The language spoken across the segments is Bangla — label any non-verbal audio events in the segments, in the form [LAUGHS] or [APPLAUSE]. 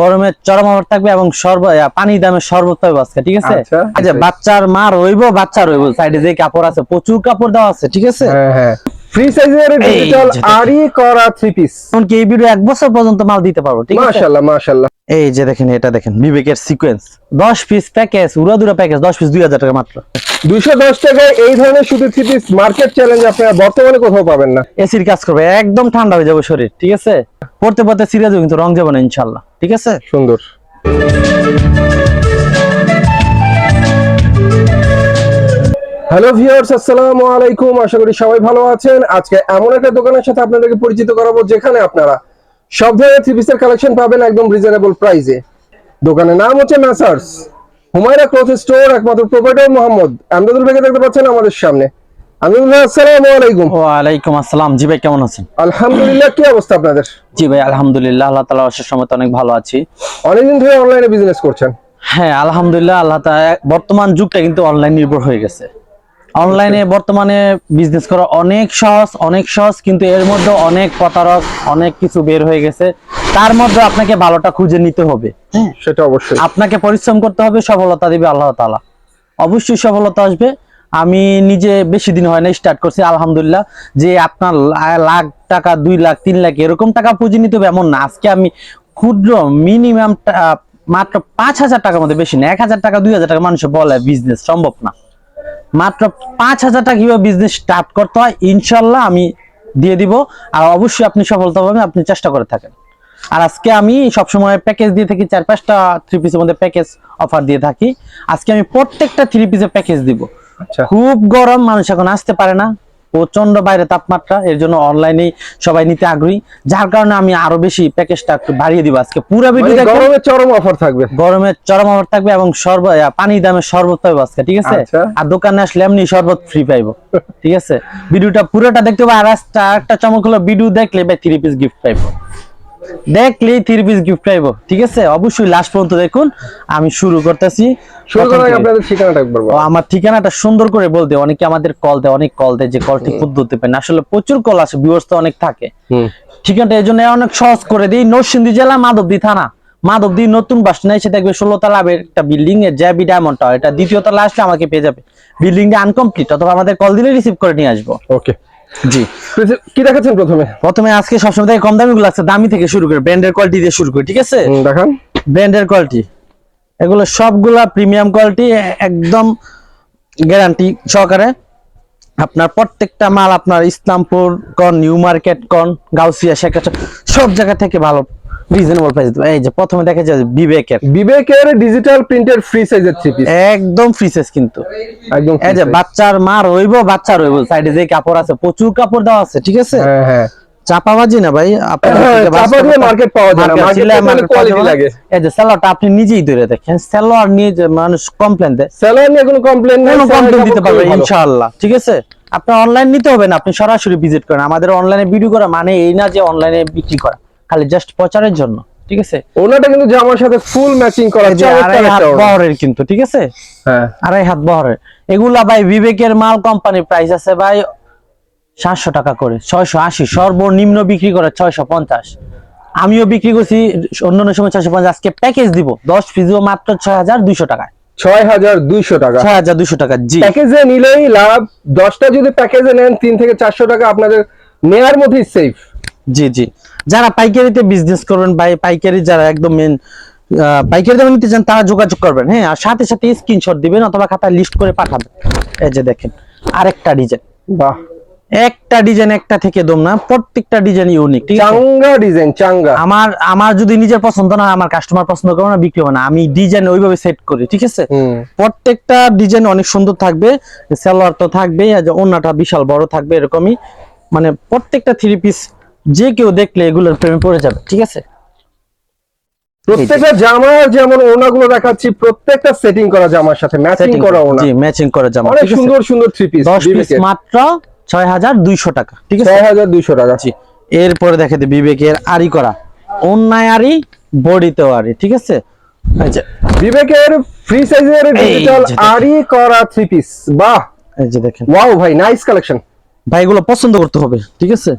গরমের চরম অফার থাকবে এবং সর্ব পানি দামের শরবত পাবে আজকে ঠিক আছে? আচ্ছা। বাচ্চার মা রইব বাচ্চা রইব সাইডে যে কাপড় আছে প্রচুর কাপড় দেওয়া আছে ঠিক আছে? হ্যাঁ হ্যাঁ। ফ্রি সাইজের ডিজিটাল যে করা থ্রি পিস এমনকি এই ভিডিও এক বছর পর্যন্ত মাল দিতে পারব ঠিক আছে? মাশাআল্লাহ মাশাআল্লাহ। এই যে দেখেন এটা দেখেন বিবেকের সিকোয়েন্স দশ পিস প্যাকেজ উড়াদুরা প্যাকেজ দশ পিস দুই হাজার টাকা মাত্র। 210 টাকায় এই ধরনের শুধু থ্রি পিস মার্কেট চ্যালেঞ্জ আপনারা বর্তমানে কোথাও পাবেন না। এসির কাজ করবে একদম ঠান্ডা হয়ে যাবে শরীর ঠিক আছে? পড়তে পড়তে সিরিয়াস কিন্তু রং যাবে না ইনশাল্লাহ ঠিক আছে? সুন্দর। হ্যালো ভিউয়ার্স, আসসালামু আলাইকুম। আশা করি সবাই ভালো আছেন। আজকে এমন একটা দোকানের সাথে আপনাদেরকে পরিচিত করাবো, যেখানে আপনারা সব ধরনের থ্রি পিসের কালেকশন পাবেন একদম রিজনেবল প্রাইসে দোকানের নাম হচ্ছে মেসার্স হুমায়রা ক্লথ স্টোর একমাত্র প্রোভাইডার মোহাম্মদ আমদাদুল ভাইকে দেখতে পাচ্ছেন আমাদের সামনে। আমদাদুল ভাই আসসালামু আলাইকুম। আসসালাম। জি ভাই কেমন আছেন? আলহামদুলিল্লাহ কি অবস্থা আপনাদের? জি ভাই আলহামদুলিল্লাহ আল্লাহ তালা অশেষ সময় অনেক ভালো আছি। অনেকদিন ধরে অনলাইনে বিজনেস করছেন? হ্যাঁ আলহামদুলিল্লাহ আল্লাহ তাআলা বর্তমান যুগটা কিন্তু অনলাইন নির্ভর হয়ে গেছে। অনলাইনে বর্তমানে বিজনেস করা অনেক সহজ অনেক সহজ কিন্তু এর মধ্যে অনেক প্রতারক অনেক কিছু বের হয়ে গেছে। তার মধ্যে আপনাকে ভালোটা খুঁজে নিতে হবে হ্যাঁ? সেটা অবশ্যই। আপনাকে পরিশ্রম করতে হবে সফলতা দিবে আল্লাহ তাআলা। অবশ্যই সফলতা আসবে। আমি নিজে বেশি দিন হয় না স্টার্ট করছি, আলহামদুলিল্লাহ। যে আপনার লাখ টাকা, দুই লাখ, তিন লাখ, এরকম টাকা পুঁজি নিতে হবে এমন না। আজকে আমি ক্ষুদ্র মিনিমাম মাত্র পাঁচ হাজার টাকার মধ্যে বেশি না, এক হাজার টাকা, দুই হাজার টাকা মানুষে বলে বিজনেস সম্ভব না। মাত্র পাঁচ হাজার টাকা কীভাবে বিজনেস স্টার্ট করতে হয়, ইনশাল্লাহ আমি দিয়ে দিব। আর অবশ্যই আপনি সফলতা পাবেন আপনি চেষ্টা করে থাকেন। আর আজকে আমি সবসময় প্যাকেজ দিয়ে থাকি, চার পাঁচটা থ্রি পিসের মধ্যে প্যাকেজ অফার দিয়ে থাকি। আজকে আমি প্রত্যেকটা থ্রি পিসের প্যাকেজ দিব। খুব গরম মানুষ এখন আসতে পারে না। প্রচণ্ড বাইরে তাপমাত্রা এর জন্য অনলাইনে সবাই নিতে আগ্রহী। যার কারণে আমি আরও বেশি প্যাকেজটা একটু বাড়িয়ে দিব আজকে। পুরো ভিডিও মানে গরমে চরম অফার থাকবে। গরমের চরম অফার থাকবে এবং সর্ব পানি দামের শরবত পাইবো আজকে ঠিক আছে? আচ্ছা। আর দোকানে আসলে এমনি শরবত ফ্রি পাইবো ঠিক আছে? [LAUGHS] ভিডিওটা পুরোটা দেখতে পাবো। আর একটা চমক হলো ভিডিও দেখলে ভাই থ্রি পিস গিফট পাইবো। দেখলেই থ্রি পিস গিফট পাইবো ঠিক আছে? অবশ্যই লাস্ট পর্যন্ত দেখুন আমি শুরু করতেছি। শুরু করার আগে আপনাদের ঠিকানাটা একবার বলুন। আমার ঠিকানাটা সুন্দর করে বলতে অনেকে আমাদের কল দেয় অনেক কল দেয় যে কল ঠিক পদ্ধতি পায় না। আসলে প্রচুর কল আসে ভিউয়ার্স তো অনেক থাকে। ঠিকানাটা এই জন্য অনেক সহজ করে দিই। নরসিংদী জেলা মাধবদী থানা। মাধবদী নতুন বাস নাই সে দেখবে ষোলো তলা একটা বিল্ডিং এর জ্যাবি ডায়মন্ড টাওয়ার এটা দ্বিতীয় তলা আসলে আমাকে পেয়ে যাবে। বিল্ডিং বিল্ডিংটা আনকমপ্লিট অথবা আমাদের কল দিলে রিসিভ করে নিয়ে আসব। ওকে জি। কি দেখাচ্ছেন প্রথমে? প্রথমে আজকে সবসময় থেকে কম দামি গুলো আছে দামি থেকে শুরু করে ব্র্যান্ডের কোয়ালিটি দিয়ে শুরু করে ঠিক আছে? দেখান। ব্র্যান্ডের কোয়ালিটি এগুলো সবগুলা প্রিমিয়াম কোয়ালিটি একদম গ্যারান্টি সহকারে। আপনার প্রত্যেকটা মাল আপনার ইসলামপুর কন নিউ মার্কেট কন গাউসিয়া শেখ সব জায়গা থেকে ভালো। রিজনেবল প্রাইস এই যে প্রথমে দেখা যায় বিবেকের। বিবেকের ডিজিটাল প্রিন্টের ফ্রি সাইজের থ্রি পিস একদম ফ্রিসেস কিন্তু। একদম এই যে বাচ্চার মা রইব বাচ্চা রইব। সাইডে যে কাপড় আছে প্রচুর কাপড় দেওয়া আছে ঠিক আছে? হ্যাঁ হ্যাঁ। চাপাবাজি না ভাই? আপনার চাপা দিয়ে মার্কেট পাওয়া যায় না। মার্কেট কোয়ালিটি লাগে। এই যে সেলোয়ারটা আপনি নিজেই ধরে দেখেন। সেলোয়ার নিয়ে যে মানুষ কমপ্লেন দেয়। সেলার নিয়ে কোনো কমপ্লেন নেই কোনো কমপ্লেন দিতে পারবে ইনশাআল্লাহ ঠিক আছে? আপনার অনলাইন নিতে হবে না আপনি সরাসরি ভিজিট করেন। আমাদের অনলাইনে ভিডিও করা মানে এই না যে অনলাইনে বিক্রি করা। খালি জাস্ট প্রচারের জন্য ঠিক আছে? ওনাটা কিন্তু জামার সাথে ফুল ম্যাচিং করা আড়াই হাত বহরের কিন্তু ঠিক আছে? হ্যাঁ। আড়াই হাত বহরের। এগুলা ভাই বিবেকের মাল কোম্পানির প্রাইস আছে ভাই সাতশো টাকা করে ছয়শো আশি সর্বনিম্ন বিক্রি করে ছয়শো পঞ্চাশ। আমিও বিক্রি করছি অন্যান্য সময় ছয়শো পঞ্চাশ আজকে প্যাকেজ দিব দশ পিস দিব মাত্র ছয় হাজার দুইশো টাকায়। ছয় হাজার দুইশো টাকা। ছয় হাজার দুইশো টাকা জি। প্যাকেজে নিলেই লাভ দশটা যদি প্যাকেজে নেন তিন থেকে চারশো টাকা আপনাদের নেয়ার মধ্যেই সেফ জি জি। যারা পাইকারিতে বিজনেস করবেন বা পাইকারি যারা একদম মেন পাইকারি দামে নিতে চান তারা যোগাযোগ করবেন হ্যাঁ? আর সাথে সাথে স্ক্রিনশট দিবেন অথবা খাতায় লিস্ট করে পাঠাবেন। এই যে দেখেন আরেকটা ডিজাইন বাহ। একটা ডিজাইন একটা থেকে দম না প্রত্যেকটা ডিজাইন ইউনিক ঠিক চাঙ্গা ডিজাইন চাঙ্গা। আমার আমার যদি নিজের পছন্দ না আমার কাস্টমার পছন্দ করে না বিক্রি হবে না। আমি ডিজাইন ওইভাবে সেট করি ঠিক আছে? প্রত্যেকটা ডিজাইন অনেক সুন্দর থাকবে সালোয়ার তো থাকবে আর যে ওন্নাটা বিশাল বড় থাকবে এরকমই। মানে প্রত্যেকটা থ্রি পিস যে কেউ দেখলে এগুলোর প্রেমে পড়ে যাবে ঠিক আছে? প্রত্যেকটা জামার যেমন ওনাগুলো দেখাচ্ছি প্রত্যেকটা সেটিং করা জামার সাথে ম্যাচিং করা ওনা জি ম্যাচিং করে জামা অনেক সুন্দর সুন্দর থ্রি পিস 10 পিস মাত্র 6200 টাকা ঠিক আছে? ছয় হাজার দুইশো টাকা। জি এরপরে দেখে দিই বিবেকের আরি করা অন্যায় আরি বডিতেও আরি ঠিক আছে? যে বিবেকের ফ্রি সাইজের ডিজিটাল আরি করা থ্রি পিস বাহ! এই যে দেখেন। ওয়াও ভাই নাইস কালেকশন ভাই এগুলো পছন্দ করতে হবে ঠিক আছে?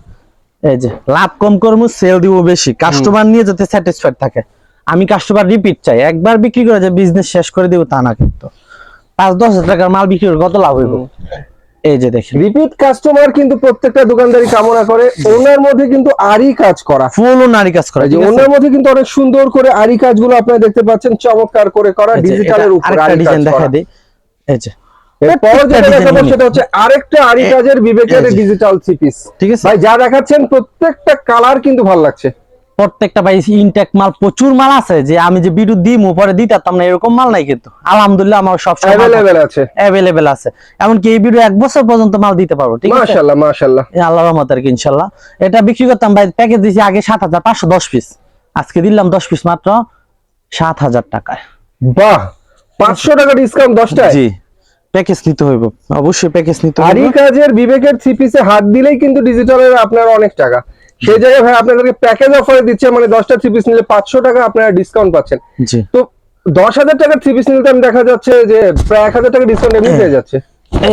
এই যে লাভ কম করব সেল দিব বেশি। কাস্টমার নিয়ে যাতে স্যাটিসফাইড থাকে। আমি কাস্টমার রিপিট চাই। একবার বিক্রি করে যে বিজনেস শেষ করে দিব তা না কিন্তু। পাঁচ দশ হাজার টাকার মাল বিক্রি করে কত লাভ হইব? এই যে দেখেন। রিপিট কাস্টমার কিন্তু প্রত্যেকটা দোকানদারি কামনা করে। ওনার মধ্যে কিন্তু আরই কাজ করা। ফুল ও নারী কাজ করে যে ওনার মধ্যে কিন্তু অনেক সুন্দর করে আরি কাজগুলো আপনারা দেখতে পাচ্ছেন। চমৎকার করে করা ডিজিটালের উপর আরি কাজ করা। এই যে এরপর যেটা দেখাবো সেটা হচ্ছে আরেকটা আরি কাজের বিবেকের ডিজিটাল থ্রি ঠিক আছে। ভাই যা দেখাচ্ছেন প্রত্যেকটা কালার কিন্তু ভালো লাগছে। প্রত্যেকটা ভাই ইনটেক মাল প্রচুর মাল আছে যে আমি যে বিদ্যুৎ দিই পরে দিতাম না এরকম মাল নাই কিন্তু। আলহামদুলিল্লাহ আমার সব সময় আছে। অ্যাভেলেবেল আছে। এমনকি এই এক বছর পর্যন্ত মাল দিতে পারব ঠিক আছে? মাশাআল্লাহ মাশাআল্লাহ। আল্লাহর রহমত আর কি ইনশাল্লাহ এটা বিক্রি করতাম ভাই প্যাকেজ দিয়েছি আগে সাত হাজার পাঁচশো দশ পিস আজকে দিলাম দশ পিস মাত্র সাত হাজার টাকায়। বাহ! পাঁচশো টাকা ডিসকাউন্ট দশটায়? জি। প্যাকেজ নিতে হইব। অবশ্যই প্যাকেজ নিতে আরি হইব। কাজের বিবেকের থ্রি পিসে হাত দিলেই কিন্তু ডিজিটালের আপনার অনেক টাকা। সেই জায়গায় ভাই আপনাদেরকে প্যাকেজ অফারে দিচ্ছে মানে দশটা থ্রি পিস নিলে পাঁচশো টাকা আপনারা ডিসকাউন্ট পাচ্ছেন। তো দশ হাজার টাকার থ্রি পিস নিলে আমি দেখা যাচ্ছে যে প্রায় এক হাজার টাকা ডিসকাউন্ট এমনি পেয়ে যাচ্ছে।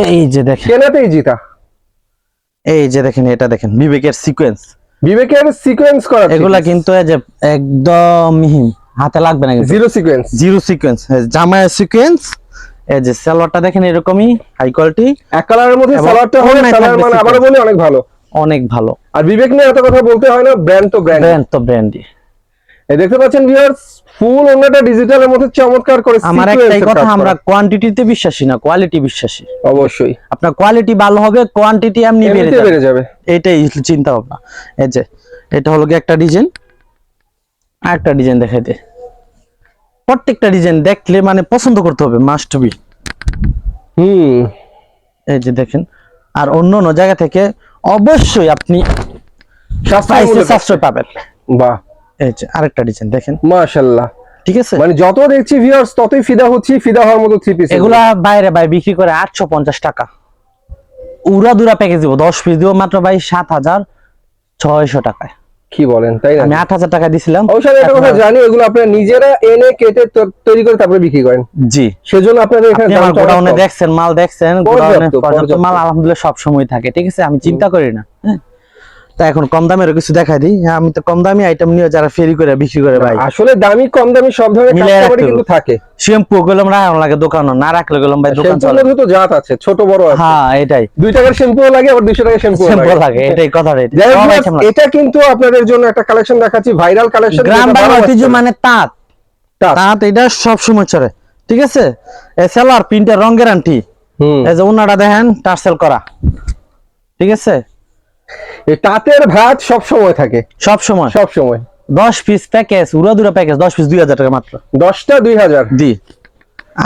এই যে দেখেন। কেনাতেই জিতা। এই যে দেখেন এটা দেখেন বিবেকের সিকোয়েন্স বিবেকের সিকোয়েন্স করা এগুলা কিন্তু যে একদম মিহিন হাতে লাগবে না জিরো সিকোয়েন্স জিরো সিকোয়েন্স জামায় সিকোয়েন্স এই যে সালোয়ারটা দেখেন এরকমই হাই কোয়ালিটি এক কালারের মধ্যে সালোয়ারটা হবে সালোয়ার মানে বলি অনেক ভালো। অনেক ভালো। আর বিবেক নিয়ে এত কথা বলতে হয় না ব্র্যান্ড তো ব্র্যান্ড ব্র্যান্ড তো ব্র্যান্ডই এই দেখতে পাচ্ছেন ভিউয়ার্স ফুল অন্যটা ডিজিটালের মধ্যে চমৎকার করে আমার একটাই কথা আমরা কোয়ান্টিটিতে বিশ্বাসী না কোয়ালিটি বিশ্বাসী। অবশ্যই। আপনার কোয়ালিটি ভালো হবে কোয়ান্টিটি এমনি বেড়ে যাবে। এটাই চিন্তা ভাবনা এই যে এটা হলো গিয়ে একটা ডিজাইন আর একটা ডিজাইন দেখাই দে। প্রত্যেকটা ডিজাইন দেখলে মানে পছন্দ করতে হবে মাস্ট বি হুম। এই যে দেখেন আর অন্য অন্য জায়গা থেকে অবশ্যই আপনি সাশ্রয় পাবেন। বাহ। এই যে আরেকটা ডিজাইন দেখেন। মাশাআল্লাহ। ঠিক আছে? মানে যত দেখছি ভিউয়ার্স ততই ফিদা হচ্ছি ফিদা হওয়ার মতো থ্রি পিস এগুলা বাইরে ভাই বিক্রি করে আটশো পঞ্চাশ টাকা। উড়া দুরা প্যাকেজ দিব দশ পিস দিব মাত্র ভাই সাত হাজার ছয়শো টাকায়। কি বলেন তাই না আমি আট হাজার টাকা দিছিলাম। ওই আমি একটা কথা জানি এগুলো আপনারা নিজেরা এনে কেটে তৈরি করে তারপরে বিক্রি করেন। জি। সেজন্য আপনারা এখানে আমার গোডাউনে দেখছেন মাল দেখছেন গোডাউনে। মাল আলহামদুলিল্লাহ সব সময় থাকে ঠিক আছে? আমি চিন্তা করি না। তা এখন কম দামের কিছু দেখাই দিই। হ্যাঁ, আমি তো কম দামি আইটেম নিয়ে যারা ফেরি করে বিক্রি করে ভাই। আসলে দামি কম দামি সব ধরনের কাস্টমারই কিন্তু থাকে। শ্যাম্পু গেলাম রাখলাম লাগে দোকান না রাখলে গেলাম ভাই দোকান চলে মধ্যে তো জাত আছে ছোট বড় আছে। হ্যাঁ এটাই। দুই টাকার শ্যাম্পু লাগে আবার দুইশো টাকার শ্যাম্পু শ্যাম্পু লাগে। এটাই কথা হোক, এটা কিন্তু আপনাদের জন্য একটা কালেকশন দেখাচ্ছি ভাইরাল কালেকশন গ্রাম বাংলা ঐতিহ্য মানে তাঁত। তাঁত। এটা সব সময় চলে ঠিক আছে? এ সেলার প্রিন্টের রং গ্যারান্টি হুম। এই যে উনাটা দেখেন টার্সেল করা। ঠিক আছে? এই তাঁতের ভাত সব সময় থাকে। সব সময়? সব সময়। দশ পিস প্যাকেজ উড়াদুরা প্যাকেজ দশ পিস দুই হাজার টাকা মাত্র? দশটা দুই হাজার। দি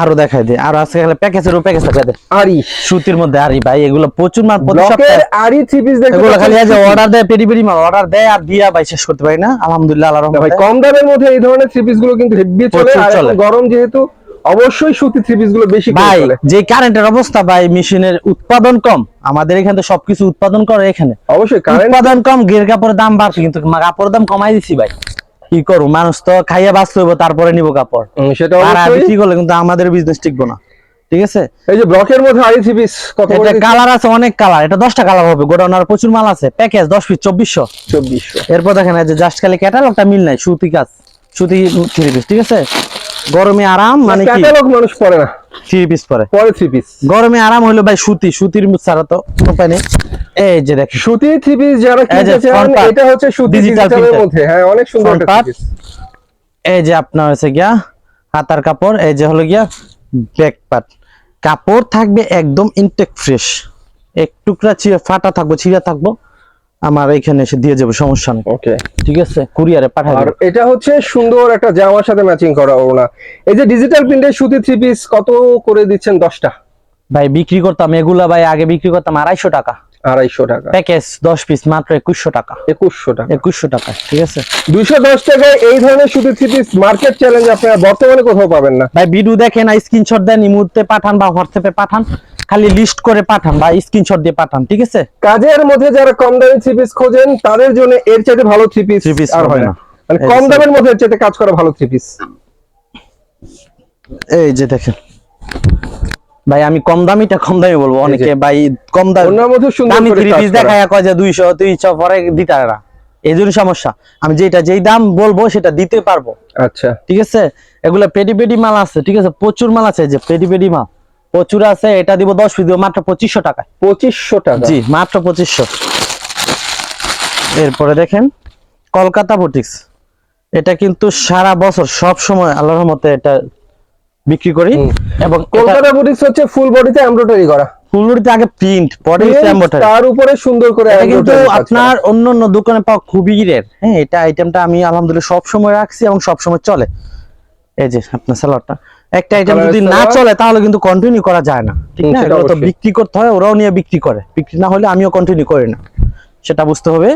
আরও দেখাই দে। আর আজকে খালি প্যাকেজের প্যাকেজ দেখাই দে। আরি সুতির মধ্যে আরি ভাই এগুলো প্রচুর মাল প্রতি সপ্তাহে। আরি থ্রি পিস দেখতে এগুলো খালি পাচ্ছেন। অর্ডার দেয় পেরি পেরি মাল অর্ডার দেয় আর দিয়া ভাই শেষ করতে পারি না। আলহামদুলিল্লাহ আল্লাহর না ভাই কম দামের মধ্যে এই ধরনের থ্রি পিসগুলো কিন্তু হেভি চলে। আর। গরম যেহেতু অবশ্যই সুতি থ্রি পিসগুলো বেশি ভাই যে কারেন্টের অবস্থা ভাই মেশিনের উৎপাদন কম। আমাদের এখানে তো সবকিছু উৎপাদন করে এখানে। অবশ্যই কারেন্ট উৎপাদন কম গের কাপড়ের দাম বাড়ছে কিন্তু কাপড়ের দাম কমাই দিছি ভাই। কি করু মানুষ তো খাইয়া বাঁচতে হইব তারপরে নিব কাপড়। সেটা বিক্রি করলে কিন্তু আমাদের বিজনেস টিকবো না। ঠিক আছে? এই যে ব্লকের মধ্যে আরি থ্রি পিস কত এটা কালার আছে অনেক কালার এটা দশটা কালার হবে গোডাউন আর প্রচুর মাল আছে। প্যাকেজ দশ পিস চব্বিশশো। চব্বিশশো। এরপর দেখেন এই যে জাস্ট খালি ক্যাটালগটা মিল নাই সুতি কাজ সুতি থ্রি পিস ঠিক আছে? গরমে আরাম মানে কি? ক্যাটালগ মানুষ পরে না। থ্রি পিস পরে। পরে থ্রি পিস গরমে আরাম হইল ভাই সুতি সুতির ছাড়া তো উপায় নেই এই যে দেখেন। সুতি থ্রি পিস যারা এই কিনতে চান এটা হচ্ছে সুতি ডিজিটালের মধ্যে। হ্যাঁ অনেক সুন্দর একটা এই যে আপনার হচ্ছে গিয়া হাতার কাপড় এই যে হলো গিয়া ব্যাক পার্ট কাপড় থাকবে একদম ইনটেক ফ্রেশ এক টুকরা ছিঁড়ে ফাটা থাকব ছিঁড়া থাকব। আমার এখানে এসে দিয়ে যাব সমস্যা নেই। ওকে ঠিক আছে? কুরিয়ারে পাঠাবো আর এটা হচ্ছে সুন্দর একটা জামার সাথে ম্যাচিং করা ওড়না। এই যে ডিজিটাল প্রিন্টের সুতি থ্রি পিস কত করে দিচ্ছেন দশটা? ভাই বিক্রি করতাম এগুলা ভাই আগে বিক্রি করতাম আড়াইশো টাকা। আড়াইশো টাকা। প্যাকেজ দশ পিস মাত্র একুশশো টাকা। একুশশো টাকা। একুশশো টাকা ঠিক আছে? দুইশো দশ টাকায় এই ধরনের সুতি থ্রি পিস মার্কেট চ্যালেঞ্জ আপনারা বর্তমানে কোথাও পাবেন না। ভাই ভিডিও দেখেন স্ক্রিনশট দেন ইমুতে পাঠান বা হোয়াটসঅ্যাপে পাঠান খালি লিস্ট করে পাঠান বা স্ক্রিনশট দিয়ে পাঠান ঠিক আছে? কাজের মধ্যে যারা কম দামি থ্রি পিস খোঁজেন তাদের জন্য এর চাইতে ভালো থ্রি পিস Three piece আর হয় না। না। মানে কম দামের মধ্যে এর চাইতে কাজ করা ভালো থ্রি পিস এই যে দেখেন। ভাই আমি কম দামিটা কম দামি বলব অনেকে ভাই কম দামি ওনার মধ্যে সুন্দর করে থ্রি পিস দেখায় কয় যে দুইশো দুইশো পরে দিতে না। এই জন্য সমস্যা। আমি যেটা যেই দাম বলব সেটা দিতে পারব। আচ্ছা। ঠিক আছে? এগুলা পেডি পেডি মাল আছে ঠিক আছে? প্রচুর মাল আছে যে পেডি পেডি মাল। প্রচুর আছে এটা দিব দশ পিস দিব মাত্র পঁচিশশো টাকায়। পঁচিশশো টাকা। জি মাত্র পঁচিশশো। এরপরে দেখেন কলকাতা বুটিক্স এটা কিন্তু সারা বছর সব সময় আল্লাহর মতে এটা বিক্রি করি। এবং কলকাতা বুটিক্স হচ্ছে ফুল বডিতে এমব্রয়ডারি করা। ফুলুরিতে আগে প্রিন্ট পরে এম্বোটারি তার উপরে সুন্দর করে কিন্তু। আপনার অন্য অন্য দোকানে পাওয়া খুবই রের হ্যাঁ এটা আইটেমটা আমি আলহামদুলিল্লাহ সব সময় রাখছি এবং সব সময় চলে। এই যে আপনার স্যালাডটা একটা আইটেম যদি না চলে তাহলে কিন্তু কন্টিনিউ করা যায় না। ঠিক না? তো বিক্রি করতে হয় ওরাও নিয়ে বিক্রি করে। বিক্রি না হলে আমিও কন্টিনিউ করি না। সেটা বুঝতে হবে।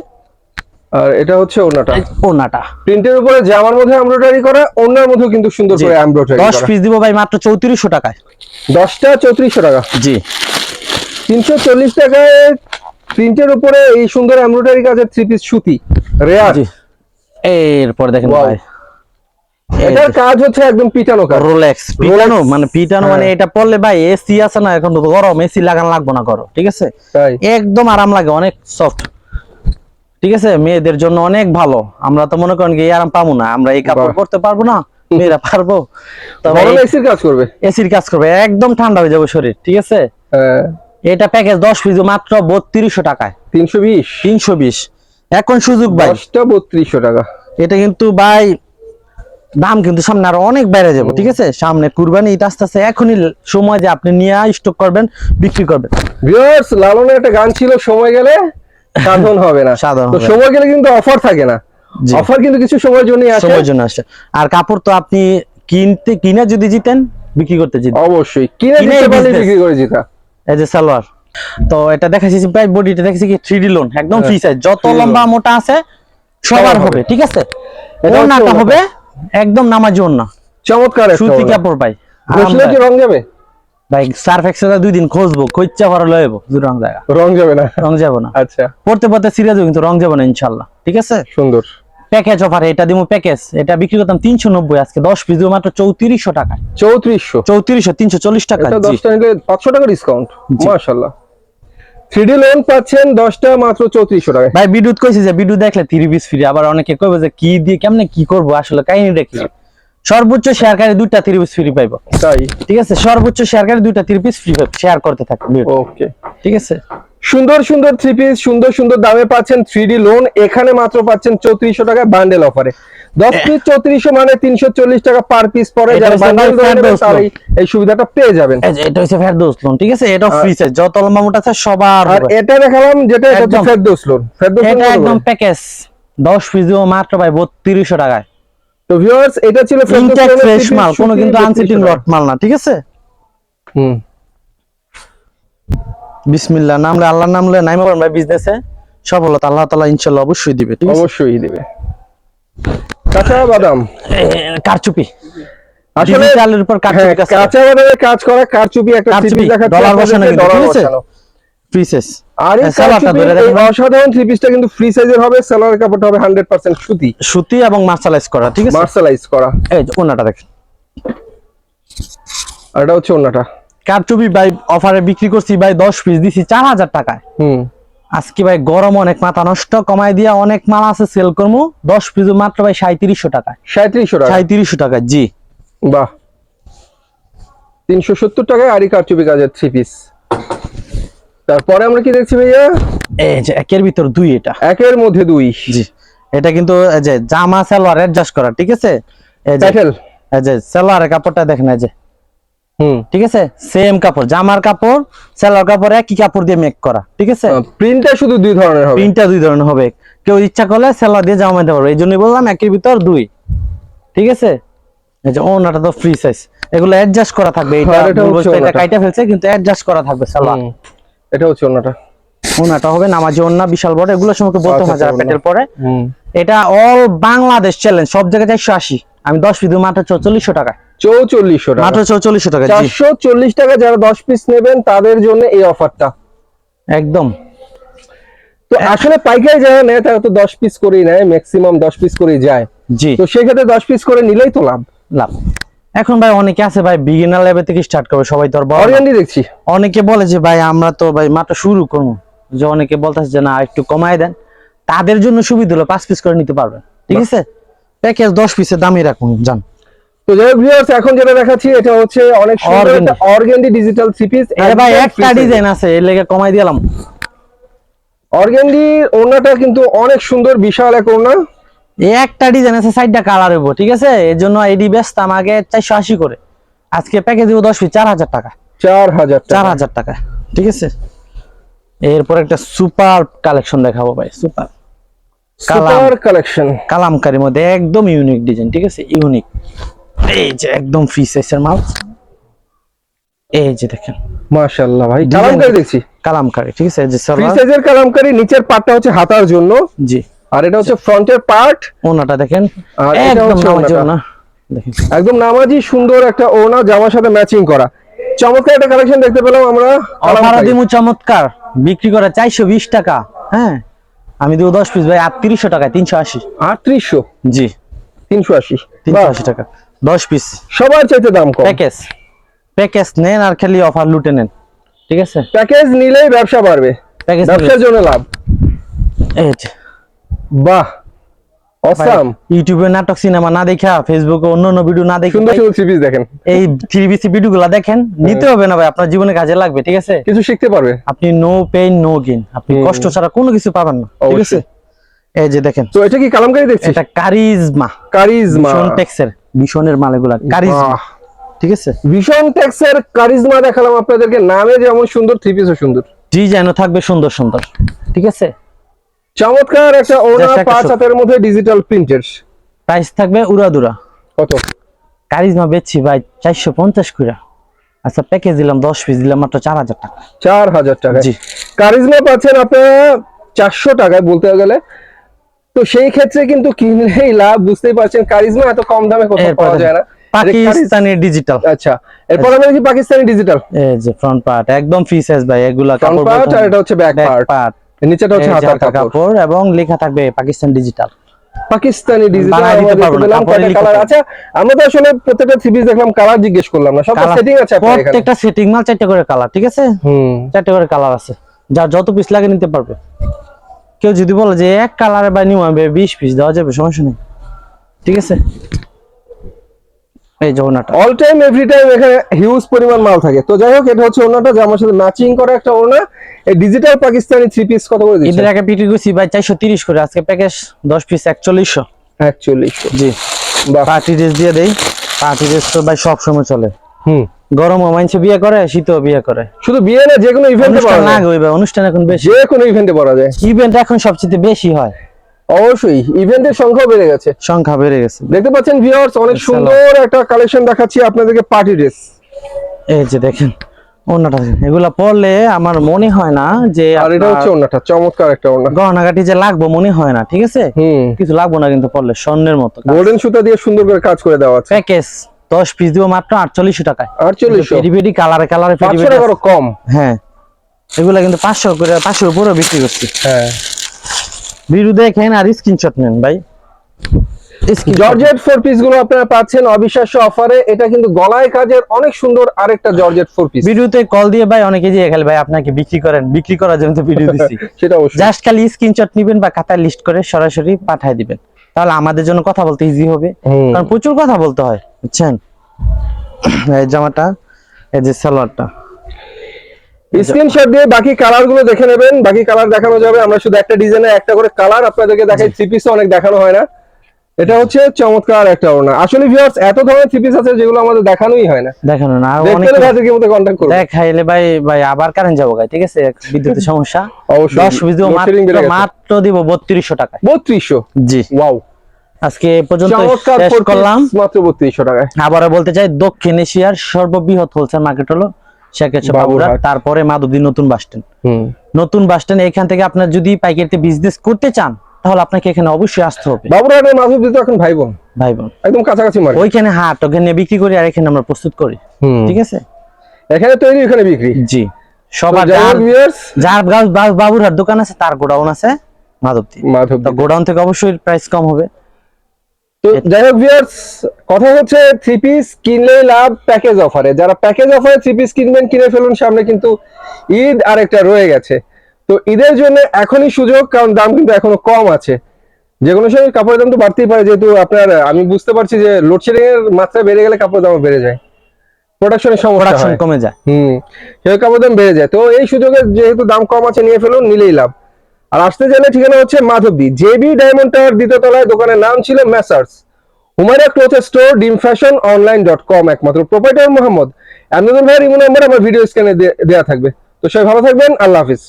আর এটা হচ্ছে ওনাটা ওনাটা প্রিন্টের উপরে জামার মধ্যে এমব্রয়ডারি করা অন্যের মধ্যেও কিন্তু সুন্দর করে এমব্রয়ডারি দশ করা পিস দিব ভাই মাত্র চৌত্রিশশো টাকায়। দশটা চৌত্রিশশো টাকা। জি। তিনশো চল্লিশ টাকায় প্রিন্টের উপরে এই সুন্দর এমব্রয়ডারি কাজের থ্রি পিস সুতি রেয়ার। জি। এরপর দেখেন ভাই। এটার কাজ হচ্ছে একদম পিটানো কাজ। রোলেক্স পিটানো মানে পিটানো মানে হ্যাঁ। এটা পড়লে ভাই এসি আছে না এখন তো গরম এসি লাগান লাগবো না করো ঠিক আছে? একদম আরাম লাগে অনেক সফট ঠিক আছে? মেয়েদের জন্য অনেক ভালো। আমরা তো মনে করেন কি আরাম পাবো না। আমরা এই কাপড়। পরতে পারব না মেয়েরা পারব। তবে এসির কাজ করবে? এসির কাজ করবে। একদম ঠান্ডা হয়ে যাবে শরীর ঠিক আছে? হ্যাঁ। এটা প্যাকেজ দশ পিস মাত্র বত্রিশশো টাকায়। তিনশো বিশ? তিনশো বিশ। এখন সুযোগ ভাই। বত্রিশশো টাকা। এটা কিন্তু ভাই দাম কিন্তু সামনে আরও অনেক বেড়ে যাবে ঠিক আছে? সামনে কুরবানি ঈদ আস্তে আস্তে এখনই সময় যে আপনি নিয়ে স্টক করবেন বিক্রি করবেন। ভিউয়ার্স লালনের একটা গান ছিল সময় গেলে? সাধন হবে না। সাধন তো সময় গেলে কিন্তু অফার থাকে না। অফার কিন্তু কিছু সময়ের জন্য আসে সময়ের জন্য আসে। আর কাপড় তো আপনি কিনতে কিনে যদি জিতেন বিক্রি করতে জিতেন। অবশ্যই। কিনে দিতে পারলে বিক্রি করে জিতা। এই যে সালোয়ার। তো এটা দেখাচ্ছি প্রায় বডিটা দেখেছি কি থ্রি লোন একদম হ্যাঁ, ফ্রি সাইজ যত লম্বা মোটা আছে সবার হবে। ঠিক আছে? ওনাটা হবে একদম নামাজি ওনা চমৎকার সুতি কাপড় ঘষলে কি রং যাবে? ভাই সার্ফ এক্সেল দুই দিন খুঁজবো খুঁজছে ভরা লইব দুই রং জায়গা। রং যাবে না? রং যাব না। আচ্ছা। পড়তে পড়তে সিরিয়াস কিন্তু রং যাব না ইনশাল্লাহ। ঠিক আছে? সুন্দর। প্যাকেজ অফার এটা দিব প্যাকেজ এটা বিক্রি করতাম তিনশো নব্বই আজকে দশ পিস দিব মাত্র চৌত্রিশশো টাকায়। চৌত্রিশশো? চৌত্রিশশো তিনশো চল্লিশ টাকা দশটা নিলে পাঁচশো টাকা ডিসকাউন্ট। মাশাল্লাহ থ্রি লোন পাচ্ছেন দশটা মাত্র চৌত্রিশশো টাকায়। ভাই বিদ্যুৎ কইছি যে বিদ্যুৎ দেখলে থ্রি পিস ফ্রি আবার অনেকে কইবে যে কি দিয়ে কেমনে কি করব আসলে কাহিনী দেখি সর্বোচ্চ শেয়ার শেয়ারকারী দুইটা থ্রি পিস ফ্রি পাইবো। তাই? ঠিক আছে? সর্বোচ্চ শেয়ারকারী দুইটা থ্রি পিস ফ্রি পাইবো। শেয়ার করতে থাকে ভিডিও। ওকে ঠিক আছে? সুন্দর সুন্দর থ্রি পিস সুন্দর সুন্দর দামে পাচ্ছেন থ্রি লোন এখানে মাত্র পাচ্ছেন চৌত্রিশশো টাকায় বান্ডেল অফারে দশ পিস চৌত্রিশশো মানে তিনশো চল্লিশ টাকা পার পিস পরে। এই- সুবিধাটা পেয়ে যাবেন। এটা হচ্ছে ফেরদৌস লোন ঠিক আছে? এটা ফ্রি সাইজ যত লম্বা মোটা আছে সবার আর এটা দেখালাম যেটা এটা ফেরদৌস লোন ফেরদৌস এটা একদম প্যাকেজ দশ পিস মাত্র ভাই বত্রিশশো টাকায়। তো ভিউয়ার্স এটা ছিল ইনটেক ফ্রেশ মাল কোনো কিন্তু 32 আনসিটিং লট মাল না ঠিক আছে? হুম। বিসমিল্লাহ নামলে আল্লাহর নামলে নাইমা করেন ভাই বিজনেসে সফলতা আল্লাহ তাআলা ইনশাআল্লাহ অবশ্যই দিবে ঠিক আছে? অবশ্যই দিবে। কাঁচা বাদাম? কারচুপি। আসলে হ্যাঁ, কাজ কাঁচা বাদামের কাজ করা কারচুপি একটা ডলার বসানো ঠিক আছে? আর এই হ্যাঁ, সালোয়ারটা কারচুপির ধরে এই রাখবেন। অসাধারণ থ্রি পিসটা কিন্তু ফ্রি সাইজের হবে সালোয়ার কাপড়টা হবে হান্ড্রেড পার্সেন্ট সুতি। সুতি এবং মার্শালাইজ করা ঠিক আছে? মার্শালাইজ করা। এই যে ওনাটা দেখেন। আর এটা হচ্ছে অন্যটা কারচুপি ভাই অফারে বিক্রি করছি ভাই দশ পিস দিছি চার হাজার টাকায়। হুম। আজকে ভাই গরম অনেক মাথা নষ্ট কমাই দিয়া অনেক মাল আছে সেল করব দশ পিস মাত্র ভাই সাঁত্রিশশো টাকায়। সাঁত্রিশশো টাকা? সাঁত্রিশশো টাকায় জি। বাহ। তিনশো সত্তর টাকায় আরি কারচুপি কাজের থ্রি পিস তারপরে আমরা কি দেখছি ভাইয়া? এই যে একের ভিতর দুই এটা। একের মধ্যে দুই। জি। এটা কিন্তু এই যে জামা সালোয়ার অ্যাডজাস্ট করা ঠিক আছে? এই যে প্যাটেল এই যে সালোয়ারের কাপড়টা দেখেন এই যে। হুম। ঠিক আছে? সেম কাপড় জামার কাপড় সালোয়ার কাপড় একই কাপড় দিয়ে মেক করা ঠিক আছে? প্রিন্টটা শুধু দুই ধরনের হবে। প্রিন্টটা দুই ধরনের হবে। কেউ ইচ্ছা করলে সালোয়ার দিয়ে জামা নিতে পারবে। এই জন্যই বললাম একের ভিতর দুই। ঠিক আছে? এই যে ওনাটা তো ফ্রি সাইজ এগুলো অ্যাডজাস্ট করা থাকবে এটা বলব এটা ওনাটা। কাইটা ফেলছে কিন্তু অ্যাডজাস্ট করা থাকবে সালোয়ার। এটা হচ্ছে অন্যটা ওনাটা হবে নামাজি ওন্না বিশাল বড় এগুলো সময় বলতে আচ্ছা, যারা পেটের পরে। এটা অল বাংলাদেশ চ্যালেঞ্জ সব জায়গায় চারশো আশি। আমি দশ পিস মাত্র চৌচল্লিশশো টাকা চৌচল্লিশশো টাকা। মাত্র চৌচল্লিশশো টাকা চারশো চল্লিশ টাকা যারা দশ পিস নেবেন তাদের জন্য এই অফারটা একদম। তো আসলে পাইকারি যারা নেয় তারা তো দশ পিস করেই নেয় ম্যাক্সিমাম দশ পিস করেই যায়। জি। তো সেক্ষেত্রে দশ পিস করে নিলেই তো লাভ। লাভ। এখন ভাই অনেকে আছে ভাই বিগিনার লেভেল থেকে স্টার্ট করবে সবাই তো আর দেখছি। অনেকে বলে যে ভাই আমরা তো ভাই মাত্র শুরু করব। যে অনেকে বলতেছে যে না একটু কমায় দেন। তাদের জন্য সুবিধা হলো পাঁচ পিস করে নিতে পারবেন। ঠিক আছে? প্যাকেজ দশ পিসের দামই রাখুন যান। তো যাই ভিউয়ার্স এখন যেটা দেখাচ্ছি এটা হচ্ছে অনেক সুন্দর Organdy। একটা অর্গেন্ডি ডিজিটাল থ্রি পিস আরে ভাই একটা ডিজাইন আছে এর লেগে কমাই দিলাম। অর্গেন্ডি ওড়নাটা কিন্তু অনেক সুন্দর বিশাল এক ওড়না। এই একটা ডিজাইন আছে সাইডটা কালার হইব ঠিক আছে? এর জন্য এডি ব্যস্ত আমাকে চারশো আশি করে। আজকে প্যাকেজ দিব দশ পিস চার হাজার টাকা। চার হাজার চার হাজার টাকা ঠিক আছে? এরপর একটা সুপার কালেকশন দেখাবো ভাই সুপার সুপার কালেকশন কালামকারির মধ্যে একদম ইউনিক ডিজাইন ঠিক আছে? ইউনিক এই যে একদম ফ্রি সাইজের মাল। এই যে দেখেন। মাশাআল্লাহ ভাই কালামকারি দেখছি। কালামকারি ঠিক আছে? এই যে ফ্রি সালোয়ার। সাইজের কালামকারি নিচের পার্টটা হচ্ছে হাতার জন্য। জি। আর এটা হচ্ছে ফ্রন্টের পার্ট ওনাটা দেখেন। আর এটা একদম হচ্ছে নামাজি ওনা। দেখেন। একদম নামাজি সুন্দর একটা ওড়না জামার সাথে ম্যাচিং করা। চমৎকার একটা কালেকশন দেখতে পেলাম আমরা। অফার দিমু চমৎকার। বিক্রি করে চারশো বিশ টাকা। হ্যাঁ? আমি দেবো দশ পিস ভাই আটত্রিশশো টাকায় তিনশো আশি। আটত্রিশশো? জি। তিনশো আশি। তিনশো আশি টাকা। দশ পিস। সবার চাইতে দাম কম। প্যাকেজ। প্যাকেজ নেন আর খালি অফার লুটে নেন। ঠিক আছে? প্যাকেজ নিলেই ব্যবসা বাড়বে। প্যাকেজ ব্যবসার জন্য লাভ। এই বাহ। অসাম ইউটিউবে নাটক সিনেমা না দেখা ফেসবুকে অন্য অন্য ভিডিও না দেখে সুন্দর সুন্দর সিরিজ দেখেন। এই টিভিসি ভিডিও গুলা দেখেন নিতে হবে না ভাই আপনার জীবনে কাজে লাগবে ঠিক আছে? কিছু শিখতে পারবে। আপনি নো পেইন নো গেইন আপনি কষ্ট ছাড়া কোনো কিছু পাবেন না ঠিক আছে? এই যে দেখেন। তো এটা কি কালামকারি দেখছি এটা কারিজমা। কারিজমা। ভীষণ টেক্সের ভীষণের মাল এগুলা কারিজমা ঠিক আছে? ভীষণ টেক্সের কারিজমা দেখালাম আপনাদেরকে নামে যেমন সুন্দর থ্রি পিসও সুন্দর। ডিজাইনও থাকবে সুন্দর সুন্দর ঠিক আছে? চমৎকার একটা একটা পাঁচ হাতের মধ্যে ডিজিটাল প্রিন্টের প্রাইস থাকবে উড়াদুরা। কত? কারিজমা বেচছি ভাই চারশো পঞ্চাশ কুড়া আচ্ছা প্যাকেজ দিলাম দশ পিস দিলাম মাত্র চার হাজার টাকা। চার হাজার টাকা। জি। কারিজমা পাচ্ছেন আপনারা চারশো টাকায় বলতে গেলে। তো সেই ক্ষেত্রে কিন্তু কিনলেই লাভ বুঝতেই পারছেন কারিজমা এত কম দামে কোথাও পাওয়া যায় না। পাকিস্তানি ডিজিটাল আচ্ছা এরপর আমরা কি পাকিস্তানি ডিজিটাল এই যে ফ্রন্ট পার্ট একদম ফ্রি সাইজ ভাই এগুলা কাপড় পার্ট আর এটা হচ্ছে ব্যাক পার্ট নিচেটা হচ্ছে হাতার কাপড়। এবং লেখা থাকবে Pakistan digital Pakistani digital colour. আচ্ছা আমরা তো আসলে প্রত্যেকটা থ্রি দেখলাম কালার জিজ্ঞেস করলাম না। সব সেটিং আছে প্রত্যেকটা সেটিং মাল চারটে করে কালার ঠিক আছে? হুম। চারটে করে কালার আছে। যার যত পিস লাগে নিতে পারবে। কেউ যদি বলে যে এক কালারে বা নিউ বিশ পিস দেওয়া যাবে সমস্যা নেই। ঠিক আছে? এই যে ওনাটা অল টাইম এভরি টাইম এখানে হিউজ পরিমাণ মাল থাকে। তো যাই হোক এটা হচ্ছে ওনাটা যে আমার সাথে ম্যাচিং করা একটা ওনা এই ডিজিটাল পাকিস্তানি থ্রি পিস কত করে দিচ্ছেন? আগে বিক্রি করছি ভাই চারশো তিরিশ করে আজকে প্যাকেজ দশ পিস একচল্লিশশো। একচল্লিশ জি। পার্টি ড্রেস দিয়ে দেই। পার্টি ড্রেস তো ভাই সব সময় চলে। হুম। গরমও মাইনছে বিয়ে করে শীতও বিয়ে করে। শুধু বিয়ে না যে কোনো ইভেন্টে অনুষ্ঠান পরা না গইবে অনুষ্ঠান এখন বেশি। যে কোনো ইভেন্টে পরা যায়। ইভেন্ট এখন সবচেয়ে বেশি হয়। অবশ্যই ইভেন্টের সংখ্যাও বেড়ে গেছে। সংখ্যা বেড়ে গেছে। দেখতে পাচ্ছেন ভিউয়ার্স অনেক সুন্দর একটা কালেকশন দেখাচ্ছি আপনাদেরকে পার্টি ড্রেস এই যে দেখেন ওনাটা দেখেন। এগুলা পরলে আমার মনে হয় না যে আর এটা হচ্ছে ওনাটা চমৎকার একটা ওনা গহনাগাটি যে লাগবো মনে হয় না ঠিক আছে? কিছু লাগবো না কিন্তু পরলে স্বর্ণের মতো গোল্ডেন সুতা দিয়ে সুন্দর করে কাজ করে দেওয়া আছে। প্যাকেজ দশ পিস দিব মাত্র আটচল্লিশশো টাকায়। আটচল্লিশশো? পেডি কালারে কালারে টাকারও কম। হ্যাঁ। এগুলা কিন্তু পাঁচশো করে পাঁচশোর উপরেও বিক্রি করছি। হ্যাঁ। ভিডিও দেখেন আর স্ক্রিনশট নেন ভাই। জর্জেট ফোর পিসগুলো আপনারা পাচ্ছেন অবিশ্বাস্য অফারে। এটা কিন্তু গলায় কাজের অনেক সুন্দর আরেকটা জর্জেট ফোর পিস ভিডিওতে কল দিয়ে ভাই অনেকে দিয়ে খালি ভাই আপনাকে বিক্রি করেন বিক্রি করার জন্য তো ভিডিও দিচ্ছি [LAUGHS] সেটা অবশ্যই। জাস্ট খালি স্ক্রিনশট নিবেন বা খাতায় লিস্ট করে সরাসরি পাঠিয়ে দিবেন। তাহলে আমাদের জন্য কথা বলতে ইজি হবে। কারণ প্রচুর কথা বলতে হয় বুঝছেন? এই জামাটা এই যে সালোয়ারটা। স্ক্রিনশট দিয়ে বাকি কালারগুলো দেখে নেবেন বাকি কালার দেখানো যাবে। আমরা শুধু একটা ডিজাইনে একটা করে কালার আপনাদেরকে দেখাই থ্রি পিস অনেক দেখানো হয় না। এটা হচ্ছে চমৎকার একটা ওনা আসলে ভিউয়ার্স এত ধরনের থ্রি পিস আছে যেগুলো আমাদের দেখানোই হয় না। দেখানো না আর অনেক কন্ট্যাক্ট করুন। দেখাইলে ভাই ভাই আবার কারেন্ট যাব গাই ঠিক আছে? বিদ্যুতের সমস্যা। অবশ্যই। মাত্র মাত্র দিব বত্রিশশো টাকায়। বত্রিশশো? জি। ওয়াও আজকে পর্যন্ত শেষ করলাম। মাত্র বত্রিশশো টাকায়। আবার বলতে চাই দক্ষিণ এশিয়ার সর্ববৃহৎ হোলসেল মার্কেট হলো বাবুরহাট। বাবুরহাট তারপরে মাধবদী নতুন বাস স্ট্যান্ড। নতুন বাস স্ট্যান্ড এখান থেকে আপনার যদি পাইকারিতে বিজনেস করতে চান তাহলে আপনাকে এখানে অবশ্যই আসতে হবে। বাবুরহাটের মাধব তো এখন ভাই বোন। ভাই বোন। একদম কাছাকাছি মার্কেট। ওইখানে হাট ওখানে বিক্রি করি আর এখানে আমরা প্রস্তুত করি। ঠিক আছে? এখানে তৈরি এখানে বিক্রি? জি। সবার যার বাবুরহাট দোকান আছে তার গোডাউন আছে মাধবদী। মাধব গোডাউন থেকে অবশ্যই প্রাইস কম হবে। তো যাই হোক ভিউয়ার্স কথা হচ্ছে থ্রি পিস কিনলে লাভ প্যাকেজ অফারে যারা প্যাকেজ অফারে থ্রি পিস কিনবেন কিনে ফেলুন সামনে কিন্তু ঈদ আরেকটা রয়ে গেছে। তো ঈদের জন্য এখনই সুযোগ কারণ দাম কিন্তু এখনও কম আছে। যে কোনো সময় কাপড়ের দাম তো বাড়তেই পারে যেহেতু আপনার আমি বুঝতে পারছি যে লোডশেডিং এর মাত্রা বেড়ে গেলে কাপড়ের দাম বেড়ে যায়। প্রোডাকশনের সমস্যা কমে যায়। হুম সেভাবে কাপড়ের দাম বেড়ে যায়। তো এই সুযোগে যেহেতু দাম কম আছে নিয়ে ফেলুন নিলেই লাভ। আর আসতে চাইলে ঠিকানা হচ্ছে মাধবদী। জেবি ডায়মন্ড টাওয়ার দ্বিতীয় তলায়, দোকানের নাম ছিল মেসার্স হুমায়রা ক্লোথ স্টোর ডিম ফ্যাশন অনলাইন ডট কম একমাত্র প্রোপাইটার মোহাম্মদ। আমিনুল ভাইয়ের ইমো নাম্বার আমার ভিডিও স্ক্যানে দেওয়া থাকবে। তো সবাই ভালো থাকবেন, আল্লাহ হাফিজ।